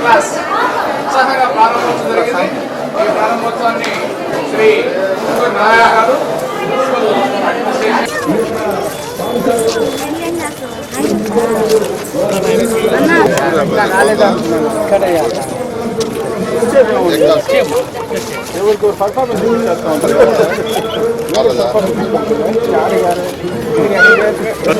Class ఉత్సాహంగా ప్రారంభోత్సవం జరిగింది. ఈ ప్రారంభోత్సవాన్ని శ్రీ నారాయణ గారు పర్ఫార్మెన్స్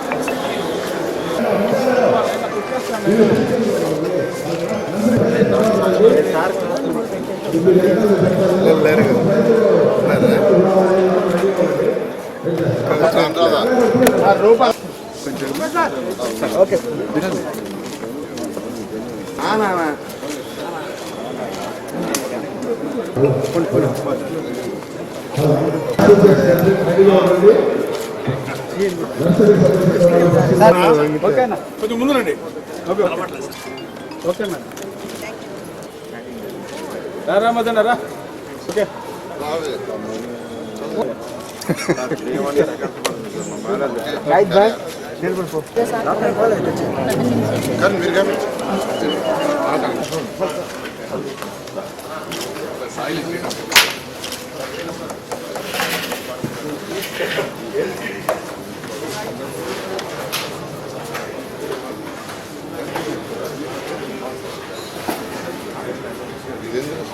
అడ్మినిస్ట్రేషన్ కొంచెం ముందు రండి ఓకే మేడం. రా మదన్ రా. ఓకే. కానీ మీరు కానీ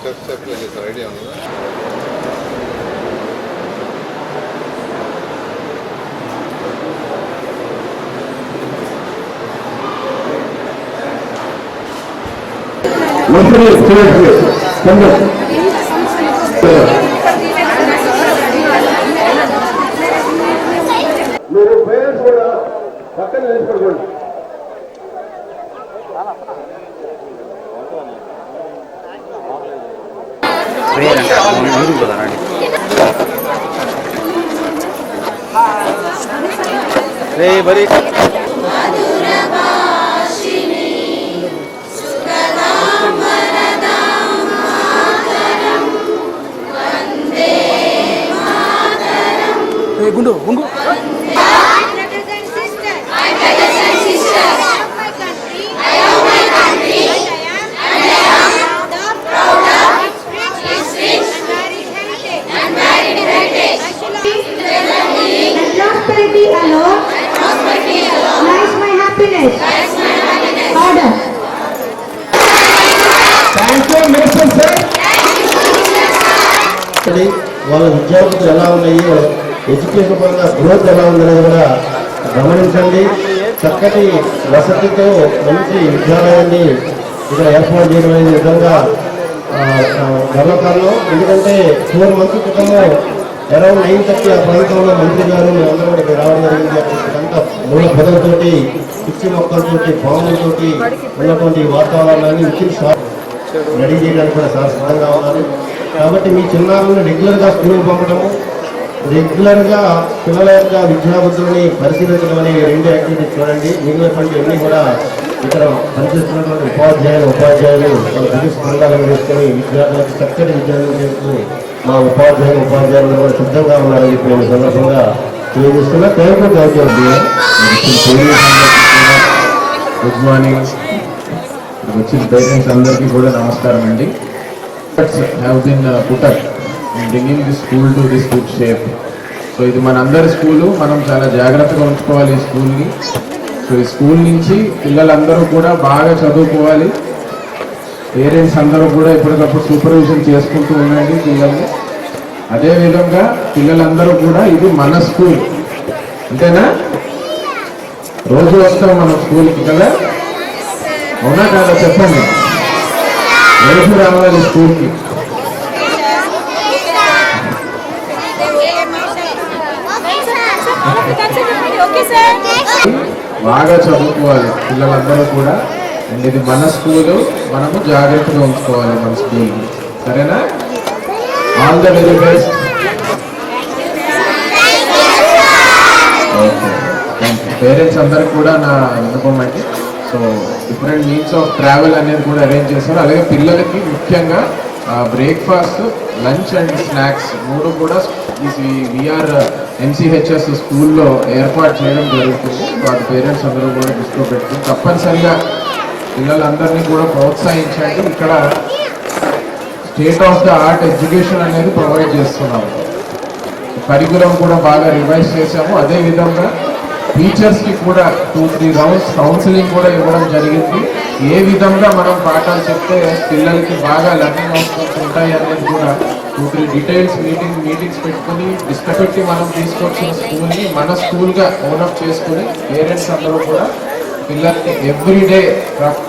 ஸ்டெப் ஸ்டெப்பில் இல்லை சார் ஐடியா ஒன்று மத்திய ஸ்டேட் రే బరీ గుండు గుండు. వాళ్ళ విద్యార్థులు ఎలా ఉన్నాయో ఎడ్యుకేషన్ పరంగా గ్రోత్ ఎలా ఉందనేది కూడా గమనించండి. చక్కటి వసతితో మంచి విద్యాలయాన్ని ఇక్కడ ఏర్పాటు చేయడం అనేది విధంగా ఆ, గర్వకారణం. ఎందుకంటే ఫోర్ మంత్స్ క్రితము అరౌండ్ నైన్ థర్టీ ఆ ప్రాంతంలో మంత్రి గారు మేమందరం కూడా ఇక్కడ రావడం జరిగింది. అక్కడంతా మూల పొదలతోటి పిచ్చి మొక్కలతోటి పాములతోటి ఉన్నటువంటి వాతావరణాన్ని ఇచ్చిన రెడీ చేయడానికి కూడా సార్ సిద్ధంగా ఉన్నారు. కాబట్టి మీ చిన్నారులను రెగ్యులర్గా స్కూల్కి పంపడము రెగ్యులర్గా పిల్లల యొక్క విద్యాబుద్ధులని పరిశీలించడం అనే రెండు యాక్టివిటీస్ చూడండి. మిగిలినటువంటి అన్ని కూడా ఇక్కడ పనిచేస్తున్నటువంటి ఉపాధ్యాయులు ఉపాధ్యాయులు వాళ్ళ బిజినెస్ బృందాలను వేసుకొని విద్యార్థులకు చక్కటి విద్యార్థులు చేస్తూ మా ఉపాధ్యాయులు ఉపాధ్యాయులు కూడా సిద్ధంగా ఉన్నారని చెప్పి నేను సందర్భంగా తెలియజేస్తున్నా. Thank you thank you good morning. వచ్చిన పేరెంట్స్ అందరికీ కూడా నమస్కారం అండి. Have been put up bringing the school to this good shape so ఇది మనందరి స్కూలు మనం చాలా జాగ్రత్తగా ఉంచుకోవాలి ఈ స్కూల్ని. సో ఈ స్కూల్ నుంచి పిల్లలందరూ కూడా బాగా చదువుకోవాలి. పేరెంట్స్ అందరూ కూడా ఎప్పటికప్పుడు సూపర్విజన్ చేసుకుంటూ ఉండండి పిల్లల్ని. అదేవిధంగా పిల్లలందరూ కూడా ఇది మన స్కూల్. అంతేనా? రోజు వస్తాం మనం స్కూల్కి కదా? అవునా కాదా? చెప్పండి. రోజు స్కూల్కి. బాగా చదువుకోవాలి. పిల్లలందరూ కూడా. ఇది మన స్కూలు మనము జాగ్రత్తగా ఉంచుకోవాలి మన స్కూల్ సరేనా? All the very best okay thank you parents అందరికి కూడా నా విన్నపం అండి. So different means of travel అనేది కూడా అరేంజ్ చేశారు అలాగే పిల్లలకి ముఖ్యంగా బ్రేక్ఫాస్ట్ లంచ్ అండ్ స్నాక్స్ మూడు కూడా ఈ విఆర్ ఎన్సిహెచ్ఎస్ స్కూల్లో ఏర్పాటు చేయడం జరుగుతుంది. వాటి పేరెంట్స్ అందరూ కూడా దృష్టిలో పెట్టుకుని తప్పనిసరిగా పిల్లలందరినీ కూడా ప్రోత్సహించండి. ఇక్కడ state of the art education అనేది ప్రొవైడ్ చేస్తున్నాము. కరికులం కూడా బాగా రివైజ్ చేశాము. అదే టీచర్స్కి టీచర్స్కి కూడా టూ త్రీ రౌండ్స్ కౌన్సిలింగ్ కూడా ఇవ్వడం జరిగింది. ఏ విధంగా మనం పాఠాలు చెప్తే పిల్లలకి బాగా లర్నింగ్ అవుట్కమ్స్ ఉంటాయి అనేది కూడా two three details meeting meetings పెట్టుకుని ఇష్టపెట్టి మనం తీసుకొచ్చిన స్కూల్ని మన స్కూల్గా ఓనప్ చేసుకుని పేరెంట్స్ అందరూ కూడా పిల్లల్ని ఎవ్రీడే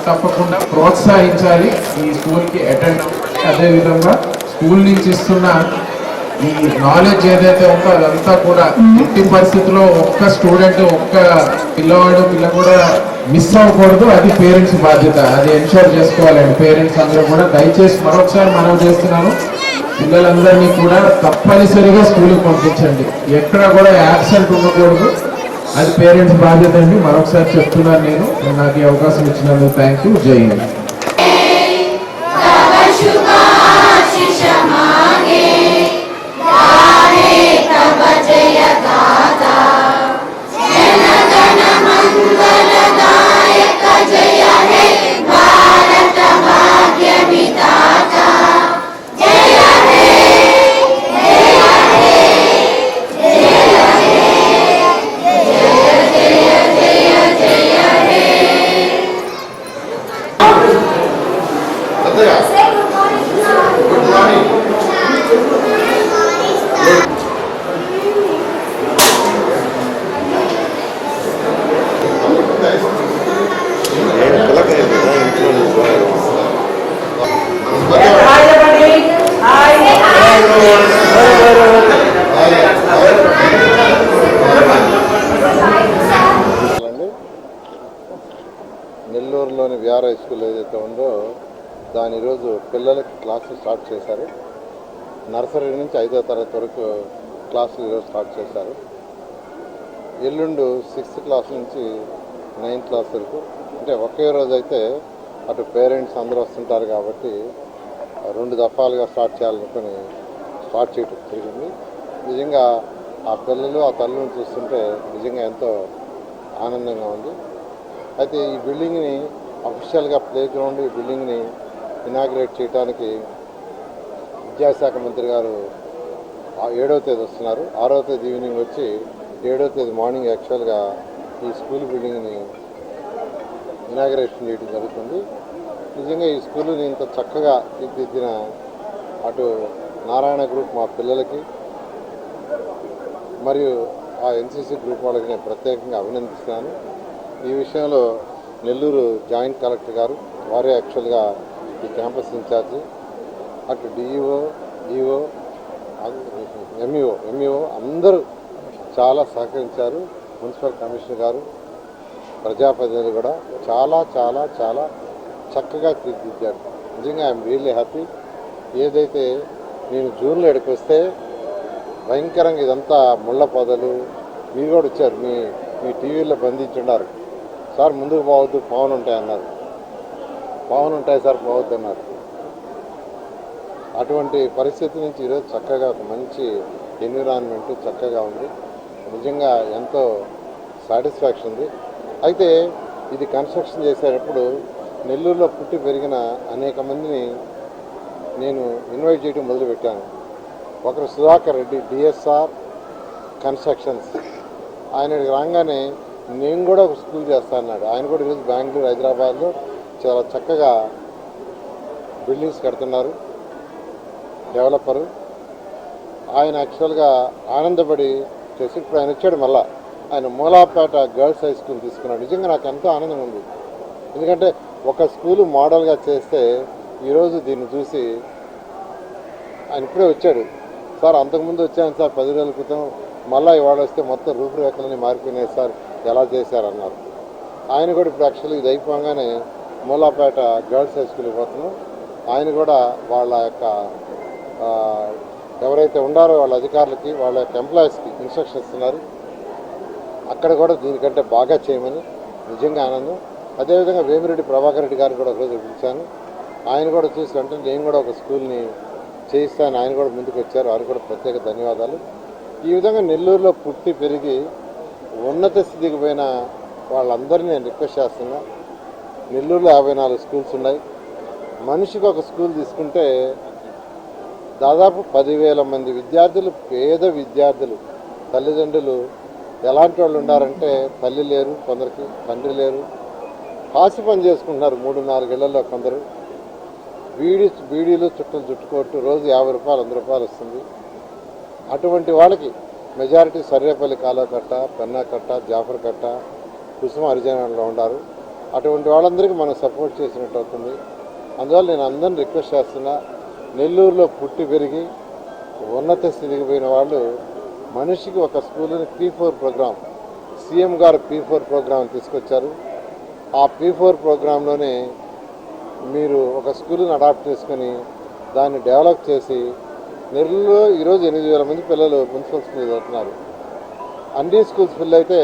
తప్పకుండా ప్రోత్సహించాలి. ఈ స్కూల్కి అటెండ్ అదే విధంగా స్కూల్ నుంచి ఇస్తున్న ఈ నాలెడ్జ్ ఏదైతే ఉందో అదంతా కూడా ఎట్టి పరిస్థితిలో ఒక్క స్టూడెంట్ ఒక్క పిల్లవాడు పిల్ల కూడా మిస్ అవ్వకూడదు. అది పేరెంట్స్ బాధ్యత. అది ఎన్షోర్ చేసుకోవాలండి. పేరెంట్స్ అందరూ కూడా దయచేసి మరొకసారి మనం చేస్తున్నాను. పిల్లలందరినీ కూడా తప్పనిసరిగా స్కూల్కి పంపించండి. ఎక్కడ కూడా యాబ్సెంట్ ఉండకూడదు. అది పేరెంట్స్ బాధ్యత అండి. మరొకసారి చెప్తున్నాను నేను. నాకు ఈ అవకాశం ఇచ్చినందుకు థ్యాంక్ యూ జై హింద్. క్లాసులు స్టార్ట్ చేశారు. నర్సరీ నుంచి ఐదో తరగతి వరకు క్లాసులు ఈరోజు స్టార్ట్ చేశారు. ఎల్లుండు సిక్స్త్ క్లాస్ నుంచి నైన్త్ క్లాస్ వరకు అంటే ఒకే రోజు అయితే అటు పేరెంట్స్ అందరూ వస్తుంటారు కాబట్టి రెండు దఫాలుగా స్టార్ట్ చేయాలనుకుని స్టార్ట్ చేయటం జరిగింది. నిజంగా ఆ పిల్లలు ఆ తల్లిని చూస్తుంటే నిజంగా ఎంతో ఆనందంగా ఉంది. అయితే ఈ బిల్డింగ్ని అఫీషియల్గా ప్లే గ్రౌండ్ ఈ బిల్డింగ్ని ఇనాగ్రేట్ చేయడానికి విద్యాశాఖ మంత్రి గారు ఏడవ తేదీ వస్తున్నారు. ఆరో తేదీ ఈవినింగ్ వచ్చి ఏడవ తేదీ మార్నింగ్ యాక్చువల్గా ఈ స్కూల్ బిల్డింగ్ని ఇనాగ్రేషన్ చేయడం జరుగుతుంది. నిజంగా ఈ స్కూల్ని ఇంత చక్కగా తీర్చిదిద్దిన అటు నారాయణ గ్రూప్ మా పిల్లలకి మరియు ఆ ఎన్సీసీ గ్రూప్ వాళ్ళకి నేను ప్రత్యేకంగా అభినందిస్తున్నాను. ఈ విషయంలో నెల్లూరు జాయింట్ కలెక్టర్ గారు వారే యాక్చువల్గా ఈ క్యాంపస్ ఇన్ఛార్జి అటు డిఈఓ ఈఓ ఎంఈఓ ఎంఈఓ అందరూ చాలా సహకరించారు. మున్సిపల్ కమిషనర్ గారు ప్రజాప్రతినిధులు కూడా చాలా చాలా చాలా చక్కగా తీర్చిదిద్దారు. నిజంగా ఐఎమ్ రియల్లీ హ్యాపీ. ఏదైతే నేను జూన్లో ఎక్కడికి వస్తే భయంకరంగా ఇదంతా ముళ్ళ పొదలు మీరు కూడా వచ్చారు మీ మీ టీవీలో బంధించున్నారు సార్ ముందుకు పోవద్దు పవన్ ఉంటాయి అన్నారు పవన్ ఉంటాయి సార్ పోవద్దు అన్నారు అటువంటి పరిస్థితి నుంచి ఈరోజు చక్కగా ఒక మంచి ఎన్విరాన్మెంట్ చక్కగా ఉంది. నిజంగా ఎంతో సాటిస్ఫాక్షన్ ఉంది. అయితే ఇది కన్స్ట్రక్షన్ చేసేటప్పుడు నెల్లూరులో పుట్టి పెరిగిన అనేక మందిని నేను ఇన్వైట్ చేయడం మొదలుపెట్టాను. ఒకరు సుధాకర్ రెడ్డి డిఎస్ఆర్ కన్స్ట్రక్షన్స్. ఆయన రాగానే నేను కూడా ఒక స్కూల్ చేస్తా అన్నాడు. ఆయన కూడా ఈరోజు బెంగళూరు హైదరాబాద్లో చాలా చక్కగా బిల్డింగ్స్ కడుతున్నారు. డెవలపరు. ఆయన యాక్చువల్గా ఆనందపడి చేసి ఇప్పుడు ఆయన వచ్చాడు మళ్ళా. ఆయన మూలాపేట గర్ల్స్ హై స్కూల్ తీసుకున్నాడు. నిజంగా నాకు ఎంతో ఆనందం ఉంది. ఎందుకంటే ఒక స్కూలు మోడల్గా చేస్తే ఈరోజు దీన్ని చూసి ఆయన ఇప్పుడే వచ్చాడు. సార్ అంతకుముందు వచ్చాను సార్ పది రోజుల క్రితం. మళ్ళీ ఇవాళ వస్తే మొత్తం రూపురేఖలన్నీ మారిపోయినాయి సార్. ఎలా చేశారన్నారు. ఆయన కూడా ఇప్పుడు యాక్చువల్లీ ఇది అయిపోగానే మూలాపేట గర్ల్స్ హై స్కూల్కి పోతున్నాం. ఆయన కూడా వాళ్ళ యొక్క ఎవరైతే ఉండారో వాళ్ళ అధికారులకి వాళ్ళ యొక్క ఎంప్లాయీస్కి ఇన్స్ట్రక్షన్ ఇస్తున్నారు. అక్కడ కూడా దీనికంటే బాగా చేయమని నిజంగా ఆనందం. అదేవిధంగా వేమిరెడ్డి ప్రభాకర్ రెడ్డి గారిని కూడా ఒకరోజు పిలిచాను. ఆయన కూడా చూసి వెంటనే నేను కూడా ఒక స్కూల్ని చేయిస్తాను ఆయన కూడా ముందుకు వచ్చారు. వారికి కూడా ప్రత్యేక ధన్యవాదాలు. ఈ విధంగా నెల్లూరులో పుట్టి పెరిగి ఉన్నత స్థితికి పోయిన వాళ్ళందరినీ నేను రిక్వెస్ట్ చేస్తున్నా. నెల్లూరులో యాభై నాలుగు స్కూల్స్ ఉన్నాయి. మనిషికి ఒక స్కూల్ తీసుకుంటే దాదాపు పదివేల మంది విద్యార్థులు పేద విద్యార్థులు తల్లిదండ్రులు ఎలాంటి వాళ్ళు ఉన్నారంటే తల్లి లేరు కొందరికి తండ్రి లేరు. కాసి పని చేసుకుంటున్నారు మూడు నాలుగేళ్ళలో కొందరు. బీడీ బీడీలు చుట్టలు చుట్టుకోవట్టు రోజు యాభై రూపాయలు వంద రూపాయలు వస్తుంది. అటువంటి వాళ్ళకి మెజారిటీ సర్వేపల్లి కాలువ కట్ట పెన్నా కట్ట జాఫర్ కట్ట కుసుమ హరిజనంలో ఉన్నారు అటువంటి వాళ్ళందరికీ మనం సపోర్ట్ చేసినట్టు అవుతుంది. అందువల్ల నేను అందరిని రిక్వెస్ట్ చేస్తున్నా నెల్లూరులో పుట్టి పెరిగి ఉన్నత స్థితికి పోయిన వాళ్ళు మనిషికి ఒక స్కూల్ని పీ ఫోర్ ప్రోగ్రాం సీఎం గారు పీ ఫోర్ ప్రోగ్రాం తీసుకొచ్చారు. ఆ పీ ఫోర్ ప్రోగ్రాంలోనే మీరు ఒక స్కూల్ని అడాప్ట్ చేసుకొని దాన్ని డెవలప్ చేసి నెల్లూరులో ఈరోజు ఎనిమిది వేల మంది పిల్లలు మున్సిపల్ స్కూల్ చదువుతున్నారు. అన్ని స్కూల్స్ పిల్లలు అయితే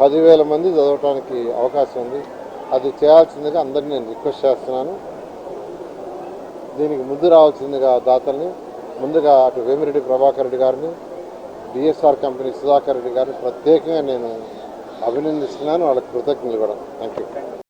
పదివేల మంది చదవటానికి అవకాశం ఉంది. అది చేయాల్సిందిగా అందరినీ నేను రిక్వెస్ట్ చేస్తున్నాను. దీనికి ముందు రావాల్సిందిగా దాతల్ని ముందుగా అటు వేమిరెడ్డి ప్రభాకర్ రెడ్డి గారిని డిఎస్ఆర్ కంపెనీ సుధాకర్ రెడ్డి గారిని ప్రత్యేకంగా నేను అభినందిస్తున్నాను. వాళ్ళకి కృతజ్ఞతలు కూడా థ్యాంక్ యూ